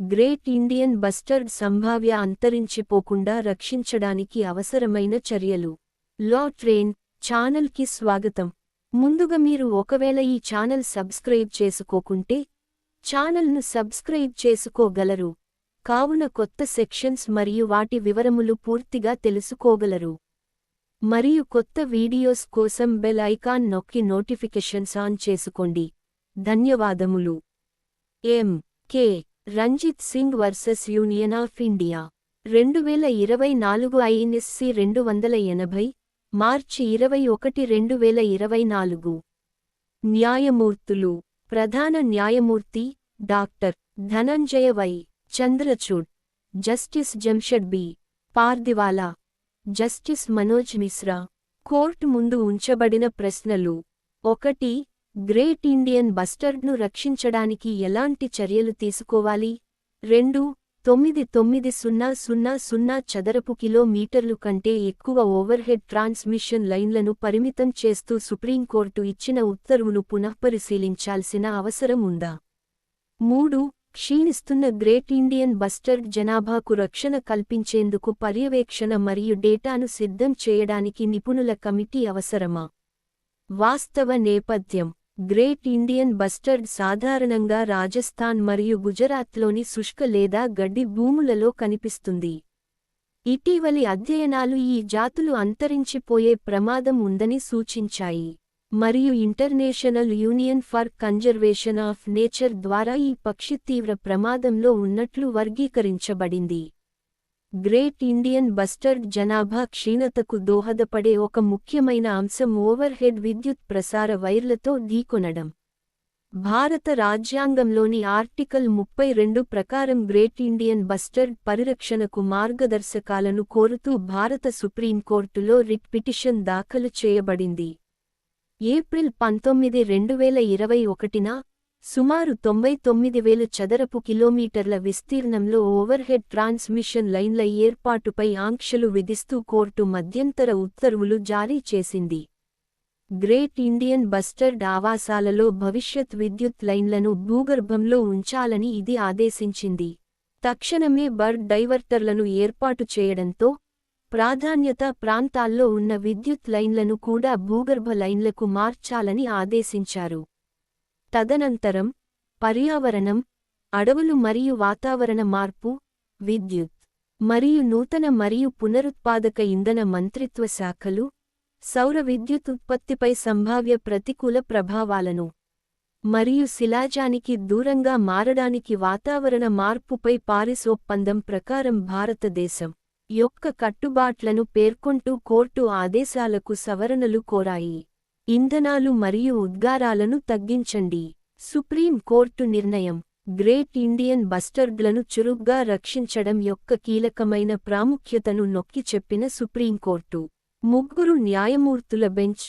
Great Indian bustard సంభావ్య అంతరించిపోకుండా రక్షించడానికి అవసరమైన చర్యలు. లా ట్రైన్ ఛానల్కి స్వాగతం. ముందుగా మీరు ఒకవేళ ఈ ఛానల్ సబ్స్క్రైబ్ చేసుకోకుంటే ఛానల్ను సబ్స్క్రైబ్ చేసుకోగలరు. కావున కొత్త సెక్షన్స్ మరియు వాటి వివరములు పూర్తిగా తెలుసుకోగలరు. మరియు కొత్త వీడియోస్ కోసం బెల్ ఐకాన్ నొక్కి నోటిఫికేషన్స్ ఆన్ చేసుకోండి. ధన్యవాదములు. M K Ranjit Singh versus union of India. రెండు వేల ఇరవై నాలుగు ఐఎన్ఎస్సి రెండు వందల ఎనభై మార్చి ఇరవై ఒకటి రెండు వేల ఇరవై నాలుగు. న్యాయమూర్తులు. ప్రధాన న్యాయమూర్తి doctor Dhananjaya Y Chandrachud. Justice Jamshed B. Pardiwala. Justice Manoj Mishra. Court ముందు ఉంచబడిన ప్రశ్నలు. ఒకటి గ్రేట్ ఇండియన్ బస్టర్డ్ను రక్షించడానికి ఎలాంటి చర్యలు తీసుకోవాలి? రెండు తొమ్మిది తొమ్మిది సున్నా సున్నా సున్నా చదరపు కిలోమీటర్లు కంటే ఎక్కువ ఓవర్హెడ్ ట్రాన్స్మిషన్ లైన్లను పరిమితం చేస్తూ సుప్రీంకోర్టు ఇచ్చిన ఉత్తర్వును పునఃపరిశీలించాల్సిన అవసరం ఉందా? మూడు క్షీణిస్తున్న గ్రేట్ ఇండియన్ బస్టర్డ్ జనాభాకు రక్షణ కల్పించేందుకు పర్యవేక్షణ మరియు డేటాను సిద్ధం చేయడానికి నిపుణుల కమిటీ అవసరమా? వాస్తవ నేపథ్యం. గ్రేట్ ఇండియన్ బస్టర్డ్ సాధారణంగా రాజస్థాన్ మరియు గుజరాత్లోని శుష్క లేదా గడ్డి భూములలో కనిపిస్తుంది. ఇటీవలి అధ్యయనాలు ఈ జాతులు అంతరించిపోయే ప్రమాదం ఉందని సూచించాయి. మరియు international union for conservation of nature ద్వారా ఈ పక్షి తీవ్ర ప్రమాదంలో ఉన్నట్లు వర్గీకరించబడింది. గ్రేట్ ఇండియన్ బస్టర్డ్ జనాభా క్షీణతకు దోహదపడే ఒక ముఖ్యమైన అంశం ఓవర్హెడ్ విద్యుత్ ప్రసార వైర్లతో ఢీకొనడం. భారత రాజ్యాంగంలోని ఆర్టికల్ ముప్పై రెండు ప్రకారం గ్రేట్ ఇండియన్ బస్టర్డ్ పరిరక్షణకు మార్గదర్శకాలను కోరుతూ భారత సుప్రీంకోర్టులో రిట్ పిటిషన్ దాఖలు చేయబడింది. ఏప్రిల్ పంతొమ్మిది రెండు వేల ఇరవై ఒకటిన సుమారు తొంభై తొమ్మిది వేలు చదరపు కిలోమీటర్ల విస్తీర్ణంలో ఓవర్హెడ్ ట్రాన్స్మిషన్ లైన్ల ఏర్పాటుపై ఆంక్షలు విధిస్తూ కోర్టు మధ్యంతర ఉత్తర్వులు జారీ చేసింది. గ్రేట్ ఇండియన్ బస్టర్డ్ ఆవాసాలలో భవిష్యత్ విద్యుత్ లైన్లను భూగర్భంలో ఉంచాలని ఇది ఆదేశించింది. తక్షణమే బర్డ్ డైవర్టర్లను ఏర్పాటు చేయడంతో ప్రాధాన్యత ప్రాంతాల్లో ఉన్న విద్యుత్ లైన్లను కూడా భూగర్భ లైన్లకు మార్చాలని ఆదేశించారు. తదనంతరం పర్యావరణం అడవులు మరియు వాతావరణ మార్పు విద్యుత్ మరియు నూతన మరియు పునరుత్పాదక ఇంధన మంత్రిత్వ శాఖలు సౌర విద్యుత్ ఉత్పత్తిపై సంభావ్య ప్రతికూల ప్రభావాలను మరియు శిలాజానికి దూరంగా మారడానికి వాతావరణ మార్పుపై పారిస్ ఒప్పందం ప్రకారం భారతదేశం యొక్క కట్టుబాట్లను పేర్కొంటూ కోర్టు ఆదేశాలకు సవరణలు కోరాయి. ఇంధనాలు మరియు ఉద్గారాలను తగ్గించండి. సుప్రీం కోర్టు నిర్ణయం. గ్రేట్ ఇండియన్ బస్టర్డ్లను చురుగ్గా రక్షించడం యొక్క కీలకమైన ప్రాముఖ్యతను నొక్కి చెప్పిన సుప్రీంకోర్టు ముగ్గురు న్యాయమూర్తుల బెంచ్.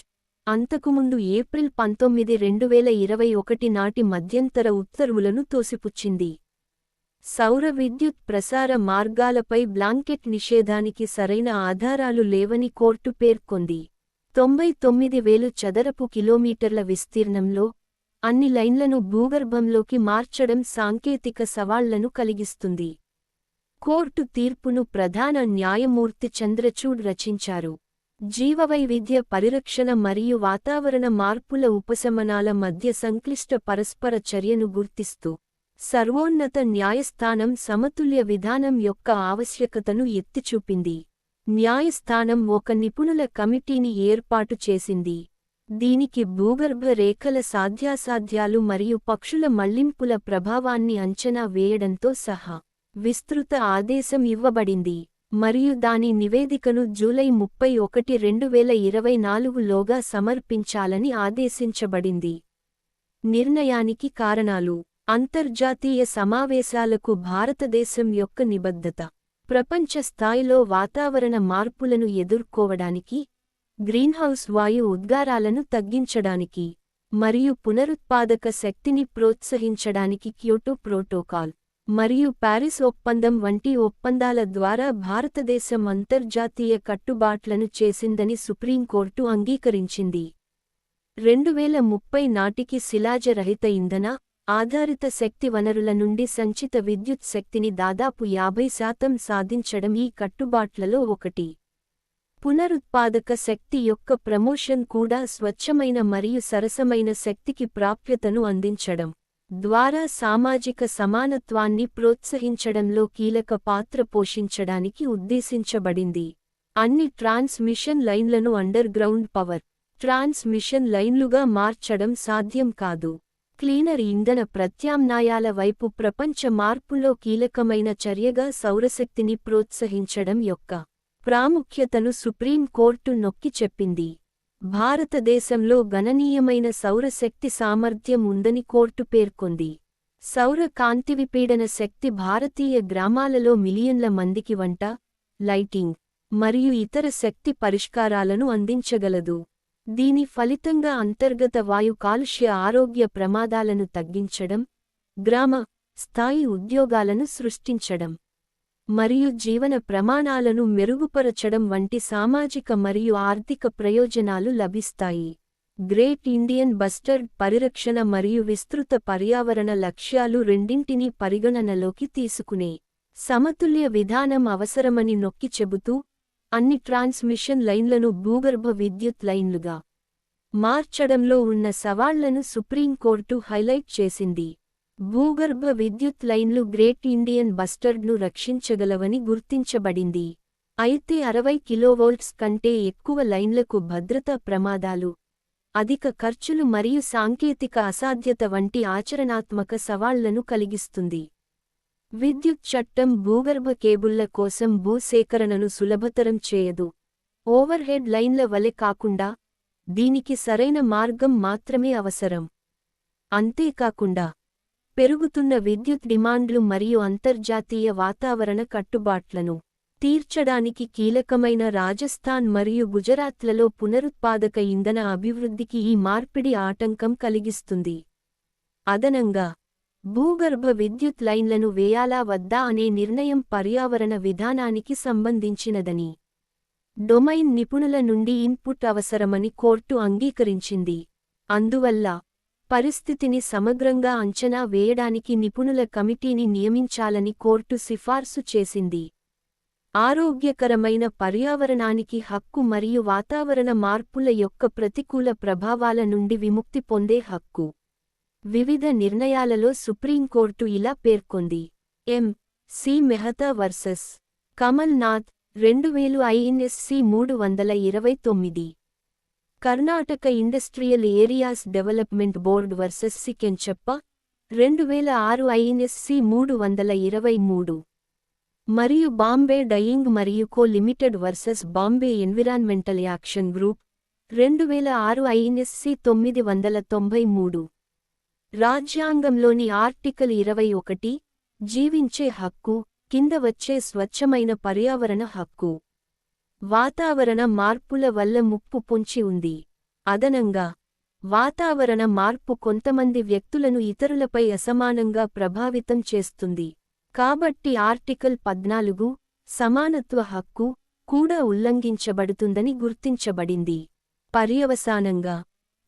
అంతకుముందు ఏప్రిల్ పంతొమ్మిది రెండు వేల ఇరవై ఒకటి నాటి మధ్యంతర ఉత్తర్వులను తోసిపుచ్చింది. సౌర విద్యుత్ ప్రసార మార్గాలపై బ్లాంకెట్ నిషేధానికి సరైన ఆధారాలు లేవని కోర్టు పేర్కొంది. తొంభై తొమ్మిది వేలు చదరపు కిలోమీటర్ల విస్తీర్ణంలో అన్ని లైన్లను భూగర్భంలోకి మార్చడం సాంకేతిక సవాళ్ళను కలిగిస్తుంది. కోర్టు తీర్పును ప్రధాన న్యాయమూర్తి చంద్రచూడ్ రచించారు. జీవవైవిధ్య పరిరక్షణ మరియు వాతావరణ మార్పుల ఉపశమనాల మధ్య సంక్లిష్ట పరస్పర చర్యను గుర్తిస్తూ సర్వోన్నత న్యాయస్థానం సమతుల్య విధానం యొక్క ఆవశ్యకతను ఎత్తిచూపింది. న్యాయస్థానం ఒక నిపుణుల కమిటీని ఏర్పాటు చేసింది. దీనికి భూగర్భ రేఖల సాధ్యాసాధ్యాలు మరియు పక్షుల మళ్ళింపుల ప్రభావాన్ని అంచనా వేయడంతో సహా విస్తృత ఆదేశం ఇవ్వబడింది. మరియు దాని నివేదికను జూలై ముప్పై ఒకటి రెండు వేల ఇరవై నాలుగులోగా సమర్పించాలని ఆదేశించబడింది. నిర్ణయానికి కారణాలు. అంతర్జాతీయ సమావేశాలకు భారతదేశం యొక్క నిబద్ధత. ప్రపంచ స్థాయిలో వాతావరణ మార్పులను ఎదుర్కోవడానికి గ్రీన్హౌస్ వాయు ఉద్గారాలను తగ్గించడానికి మరియు పునరుత్పాదక శక్తిని ప్రోత్సహించడానికి క్యోటో ప్రోటోకాల్ మరియు ప్యారిస్ ఒప్పందం వంటి ఒప్పందాల ద్వారా భారతదేశం అంతర్జాతీయ కట్టుబాట్లను చేసిందని సుప్రీంకోర్టు అంగీకరించింది. రెండువేల ముప్పై నాటికి శిలాజరహిత ఇంధన ఆధారిత శక్తి వనరుల నుండి సంచిత విద్యుత్ శక్తిని దాదాపు యాభై శాతం సాధించడం ఈ కట్టుబాట్లలో ఒకటి. పునరుత్పాదక శక్తి యొక్క ప్రమోషన్ కూడా స్వచ్ఛమైన మరియు సరసమైన శక్తికి ప్రాప్యతను అందించడం ద్వారా సామాజిక సమానత్వాన్ని ప్రోత్సహించడంలో కీలక పాత్ర పోషించడానికి ఉద్దేశించబడింది. అన్ని ట్రాన్స్మిషన్ లైన్లను అండర్ గ్రౌండ్ పవర్ ట్రాన్స్మిషన్ లైన్లుగా మార్చడం సాధ్యం కాదు. క్లీనర్ ఇంధన ప్రత్యామ్నాయాల వైపు ప్రపంచ మార్పులో కీలకమైన చర్యగా సౌరశక్తిని ప్రోత్సహించడం యొక్క ప్రాముఖ్యతను సుప్రీం కోర్టు నొక్కి చెప్పింది. భారతదేశంలో గణనీయమైన సౌరశక్తి సామర్థ్యం ఉందని కోర్టు పేర్కొంది. సౌర కాంతివిపీడన శక్తి భారతీయ గ్రామాలలో మిలియన్ల మందికి వంట లైటింగ్ మరియు ఇతర శక్తి పరిష్కారాలను అందించగలదు. దీని ఫలితంగా అంతర్గత వాయు కాలుష్య ఆరోగ్య ప్రమాదాలను తగ్గించడం గ్రామ స్థాయి ఉద్యోగాలను సృష్టించడం మరియు జీవన ప్రమాణాలను మెరుగుపరచడం వంటి సామాజిక మరియు ఆర్థిక ప్రయోజనాలు లభిస్తాయి. గ్రేట్ ఇండియన్ బస్టర్డ్ పరిరక్షణ మరియు విస్తృత పర్యావరణ లక్ష్యాలు రెండింటినీ పరిగణనలోకి తీసుకునే సమతుల్య విధానం అవసరమని నొక్కి చెబుతూ అన్ని ట్రాన్స్మిషన్ లైన్లను భూగర్భ విద్యుత్ లైన్లుగా మార్చడంలో ఉన్న సవాళ్ళను సుప్రీంకోర్టు హైలైట్ చేసింది. భూగర్భ విద్యుత్ లైన్లు గ్రేట్ ఇండియన్ బస్టర్డ్ను రక్షించగలవని గుర్తించబడింది. అయితే అరవై కిలోవోల్ట్స్ కంటే ఎక్కువ లైన్లకు భద్రతా ప్రమాదాలు అధిక ఖర్చులు మరియు సాంకేతిక అసాధ్యత వంటి ఆచరణాత్మక సవాళ్ళను కలిగిస్తుంది. విద్యుత్ చట్టం భూగర్భ కేబుళ్ళ కోసం భూసేకరణను సులభతరం చేయదు. ఓవర్హెడ్ లైన్ల వలె కాకుండా దీనికి సరైన మార్గం మాత్రమే అవసరం. అంతేకాకుండా పెరుగుతున్న విద్యుత్ డిమాండ్లు మరియు అంతర్జాతీయ వాతావరణ కట్టుబాట్లను తీర్చడానికి కీలకమైన రాజస్థాన్ మరియు గుజరాత్లలో పునరుత్పాదక ఇంధన అభివృద్ధికి ఈ మార్పిడి ఆటంకం కలిగిస్తుంది. అదనంగా భూగర్భ విద్యుత్ లైన్లను వేయాలా వద్దా అనే నిర్ణయం పర్యావరణ విధానానికి సంబంధించినదని. డొమైన్ నిపుణుల నుండి ఇన్పుట్ అవసరమని కోర్టు అంగీకరించింది. అందువల్ల పరిస్థితిని సమగ్రంగా అంచనా వేయడానికి నిపుణుల కమిటీని నియమించాలని కోర్టు సిఫార్సు చేసింది. ఆరోగ్యకరమైన పర్యావరణానికి హక్కు మరియు వాతావరణ మార్పుల యొక్క ప్రతికూల ప్రభావాల నుండి విముక్తి పొందే హక్కు. వివిధ నిర్ణయాలలో సుప్రీంకోర్టు ఇలా పేర్కొంది. M. C. Mehta versus. Kamal Nath రెండు వేలు ఐఎన్ఎస్సి మూడు వందల ఇరవై తొమ్మిది. Karnataka industrial areas development board versus Sikenchappa రెండు వేల ఆరు ఐఎన్ఎస్సి మూడు వందల ఇరవై మూడు. మరియు బాంబే డయింగ్ మరియు co limited versus Bombay environmental action group రెండు వేల ఆరు ఐఎన్ఎస్సి తొమ్మిది వందల తొంభై మూడు. రాజ్యాంగంలోని ఆర్టికల్ ఇరవై ఒకటి జీవించే హక్కు కింద వచ్చే స్వచ్ఛమైన పర్యావరణ హక్కు. వాతావరణ మార్పుల వల్ల ముప్పు పొంచి ఉంది. అదనంగా వాతావరణ మార్పు కొంతమంది వ్యక్తులను ఇతరులపై అసమానంగా ప్రభావితం చేస్తుంది. కాబట్టి ఆర్టికల్ పద్నాలుగు సమానత్వ హక్కు కూడా ఉల్లంఘించబడుతుందని గుర్తించబడింది. పర్యవసానంగా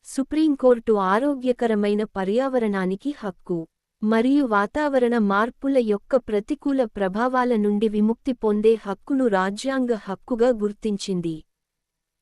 సుప్రీంకోర్టు ఆరోగ్యకరమైన పర్యావరణానికి హక్కు మరియు వాతావరణ మార్పుల యొక్క ప్రతికూల ప్రభావాల నుండి విముక్తి పొందే హక్కును రాజ్యాంగ హక్కుగా గుర్తించింది.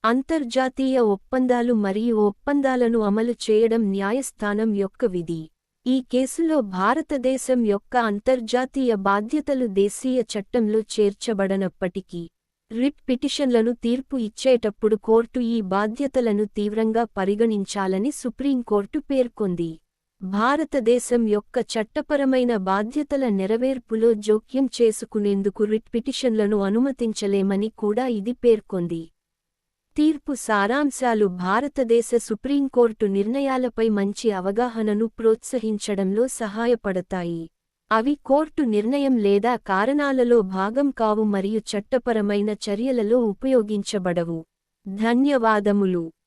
అంతర్జాతీయ ఒప్పందాలు మరియు ఒప్పందాలను అమలు చేయడం న్యాయస్థానం యొక్క విధి. ఈ కేసులో భారతదేశం యొక్క అంతర్జాతీయ బాధ్యతలు దేశీయ చట్టంలో చేర్చబడనప్పటికీ రిట్ పిటిషన్లను తీర్పు ఇచ్చేటప్పుడు కోర్టు ఈ బాధ్యతలను తీవ్రంగా పరిగణించాలని సుప్రీంకోర్టు పేర్కొంది. భారతదేశం యొక్క చట్టపరమైన బాధ్యతల నెరవేర్పులో జోక్యం చేసుకునేందుకు రిట్ పిటిషన్లను అనుమతించలేమని కూడా ఇది పేర్కొంది. తీర్పు సారాంశాలు భారతదేశ సుప్రీంకోర్టు నిర్ణయాలపై మంచి అవగాహనను ప్రోత్సహించడంలో సహాయపడతాయి. అవి కోర్టు నిర్ణయం లేదా కారణాలలో భాగం కావు మరియు చట్టపరమైన చర్యలలో ఉపయోగించబడవు. ధన్యవాదములు.